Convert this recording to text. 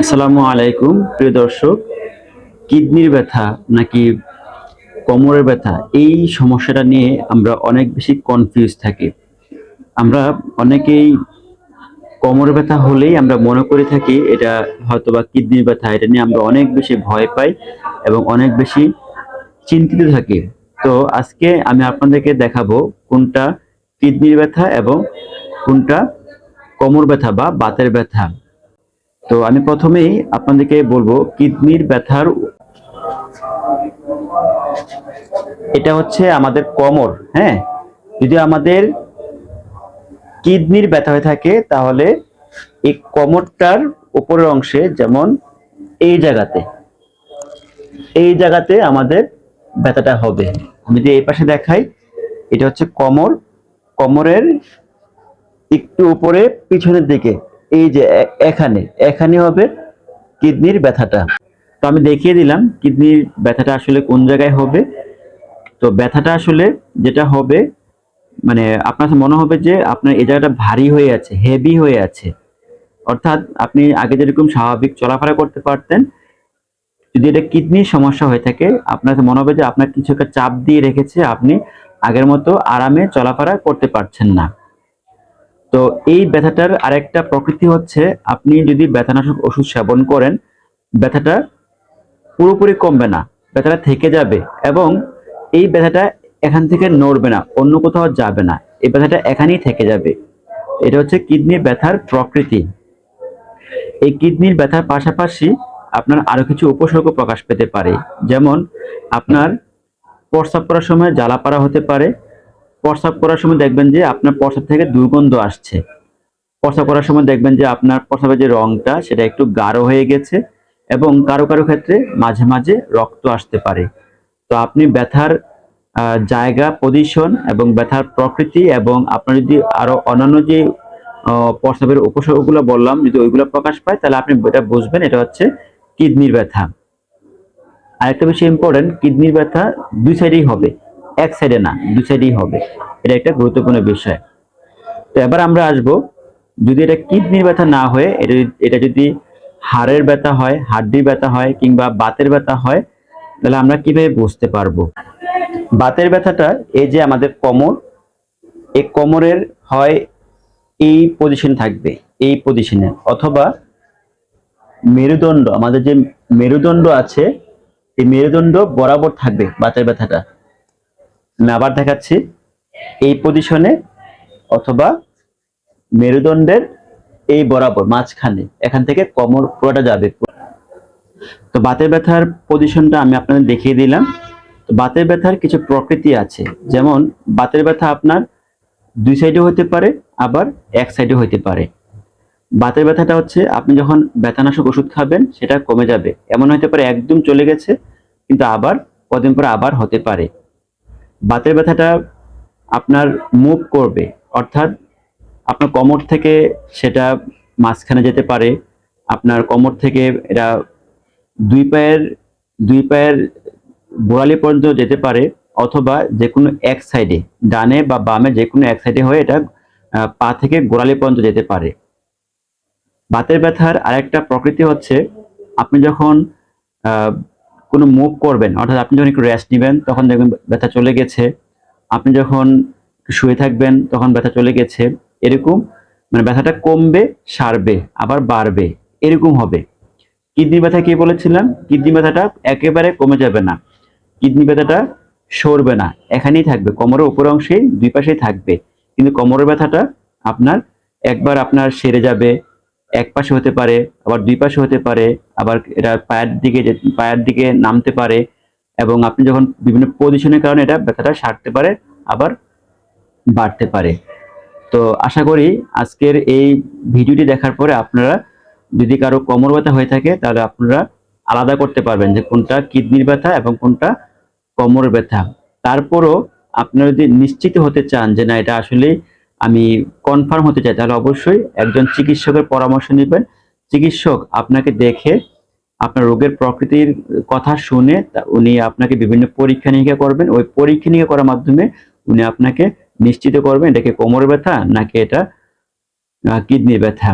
আসসালামু আলাইকুম, প্রিয় দর্শক। কিডনির ব্যথা নাকি কোমরের ব্যথা, এই সমস্যাটা নিয়ে আমরা অনেক বেশি কনফিউজ থাকি। আমরা অনেকেই কোমরের ব্যথা হলেই আমরা মনে করে থাকি এটা হয়তোবা কিডনির ব্যথা, এটা নিয়ে আমরা অনেক বেশি ভয় পাই এবং অনেক বেশি চিন্তিত থাকি। তো আজকে আমি আপনাদেরকে দেখাবো কোনটা কিডনির ব্যথা এবং কোনটা কোমর ব্যথা বা বাতের ব্যথা। তো আমি প্রথমেই আপনাদেরকে বলব, কিডনির ব্যথার এটা হচ্ছে আমাদের কোমর হ্যাঁ? যদি আমাদের কিডনির ব্যথা হয়ে থাকে, তাহলে এই কোমরটার উপরের অংশে যেমন এই জায়গাতে এই জায়গাতে আমাদের ব্যথাটা হবে। আমি যদি এই পাশে দেখাই, এটা হচ্ছে কোমর। কোমরের একটু উপরে, পিছনের দিকে এই যে এখানে এখানে হবে কিডনির ব্যথাটা। তো আমি দেখিয়ে দিলাম কিডনির ব্যথাটা আসলে কোন জায়গায় হবে। তো ব্যথাটা আসলে যেটা হবে মানে আপনার মনে হবে যে আপনার এই জায়গাটা ভারী হয়ে আছে হেভি হয়ে আছে। অর্থাৎ আপনি আগে যেরকম স্বাভাবিক চলাফেরা করতে পারতেন, যদি এটা কিডনির সমস্যা হয়ে থাকে, আপনার মনে হবে যে আপনার কিছু একটা চাপ দিয়ে রেখেছে, আপনি আগের মতো আরামে চলাফেরা করতে পারছেন না। তো এই ব্যথাটার আরেকটা প্রকৃতি হচ্ছে আপনি যদি ব্যথানাশক ওষুধ সেবন করেন, ব্যথাটা পুরোপুরি কমবে না, ব্যথাটা থেকে যাবে এবং এই ব্যথাটা এখান থেকে নড়বে না, অন্য কোথাও যাবে না, এই ব্যথাটা এখানেই থেকে যাবে। এটা হচ্ছে কিডনির ব্যথার প্রকৃতি। এই কিডনির ব্যথার পাশাপাশি আপনার আরও কিছু উপসর্গ প্রকাশ পেতে পারে, যেমন আপনার প্রস্রাব করার সময় জ্বালা জ্বালাপাড়া হতে পারে প্রস্রাব করার সময় দেখবেন যে আপনার প্রস্রাব থেকে দুর্গন্ধ আসছে। প্রস্রাব করার সময় দেখবেন যে আপনার প্রস্রাবের যে রংটা সেটা একটু গাঢ় হয়ে গেছে এবং কারও কারও ক্ষেত্রে মাঝে মাঝে রক্ত আসতে পারে। তো আপনি ব্যথার জায়গা পজিশন এবং ব্যথার প্রকৃতি এবং আপনার যদি আরও অন্যান্য যে আহ, প্রস্রাবের উপসর্গগুলো বললাম যদি ওইগুলো প্রকাশ পায় তাহলে আপনি এটা বুঝবেন এটা হচ্ছে কিডনির ব্যথা। আরেকটা বেশি ইম্পর্টেন্ট কিডনির ব্যথা দুই সাইডেই হবে। এক সাইডে না দুই সাইডেই হবে। এটা একটা গুরুত্বপূর্ণ বিষয়। তো এবার আমরা আসব, যদি এটা কিডনির ব্যথা না হয়ে, এটা এটা যদি হাড়ের ব্যথা হয়, হাড্ডির ব্যথা হয়, কিংবা বাতের ব্যথা হয়, তাহলে আমরা কীভাবে বুঝতে পারব? বাতের ব্যথাটা এই যে আমাদের কোমর, এই কোমরের হয় এই পজিশন থাকবে, এই পজিশনে অথবা মেরুদণ্ড, আমাদের যে মেরুদণ্ড আছে, এই মেরুদণ্ড বরাবর থাকবে বাতের ব্যথাটা। আমি আবার দেখাচ্ছি। এই পজিশনে অথবা মেরুদণ্ডের এই বরাবর মাঝখানে, এখান থেকে কোমর পুরোটা যাবে। তো বাতের ব্যথার পজিশনটা আমি আপনাদের দেখিয়ে দিলাম। তো বাতের ব্যথার কিছু প্রকৃতি আছে। যেমন বাতের ব্যথা আপনার দুই সাইডে হতে পারে, আবার এক সাইডে হতে পারে। বাতের ব্যথাটা হচ্ছে আপনি যখন ব্যথানাশক ওষুধ খাবেন, সেটা কমে যাবে। এমন হতে পারে একদম চলে গেছে, কিন্তু আবার কদিন পরে আবার হতে পারে। বাতের ব্যথাটা আপনার মুভ করবে, অর্থাৎ আপনার কোমর থেকে সেটা মাঝখানে যেতে পারে, আপনার কোমর থেকে এটা দুই পায়ের দুই পায়ের গোড়ালি পর্যন্ত যেতে পারে, অথবা যে কোনো এক সাইডে, ডানে বা বামে যে কোনো এক সাইডে হয়ে এটা পা থেকে গোড়ালি পর্যন্ত যেতে পারে। বাতের ব্যথার আরেকটা প্রকৃতি হচ্ছে, আপনি যখন কোনো মুভ করবেন, অর্থাৎ আপনি যখন একটু রেস্ট নেবেন, তখন দেখবেন ব্যথা চলে গেছে। আপনি যখন শুয়ে থাকবেন, তখন ব্যথা চলে গেছে। এরকম মানে ব্যথাটা কমবে, সারবে, আবার বাড়বে। এরকম হবে। কিডনি ব্যথা কি বলেছিলাম? কিডনি ব্যথাটা একেবারে কমে যাবে না। কিডনি ব্যথাটা সরবে না। এখানেই থাকবে। কোমরের উপর অংশেই দুই পাশেই থাকবে। কিন্তু কোমরের ব্যথাটা আপনার একবার আপনার সেরে যাবে। এক পাশে হতে পারে, আবার দুই পাশে হতে পারে, আবার এটা পায়ের দিকে পায়ের দিকে নামতে পারে এবং আপনি যখন বিভিন্ন পজিশনের কারণে এটা ব্যথাটা সারতে পারে, আবার বাড়তে পারে। তো আশা করি আজকের এই ভিডিওটি দেখার পরে আপনারা যদি কারও কোমর ব্যথা হয়ে থাকে, তাহলে আপনারা আলাদা করতে পারবেন যে কোনটা কিডনির ব্যথা এবং কোনটা কোমর ব্যথা। তারপরও আপনারা যদি নিশ্চিত হতে চান যে না, এটা আসলে আমি কনফার্ম হতে চাই, তাহলে অবশ্যই একজন চিকিৎসকের পরামর্শ নেবেন। চিকিৎসক আপনাকে দেখে আপনার রোগের প্রকৃতির কথা শুনে উনি আপনাকে বিভিন্ন পরীক্ষা নিরীক্ষা করবেন। ওই পরীক্ষা নিরীক্ষা করার মাধ্যমে উনি আপনাকে নিশ্চিত করবেন এটাকে কোমর ব্যথা নাকি এটা কিডনির ব্যথা।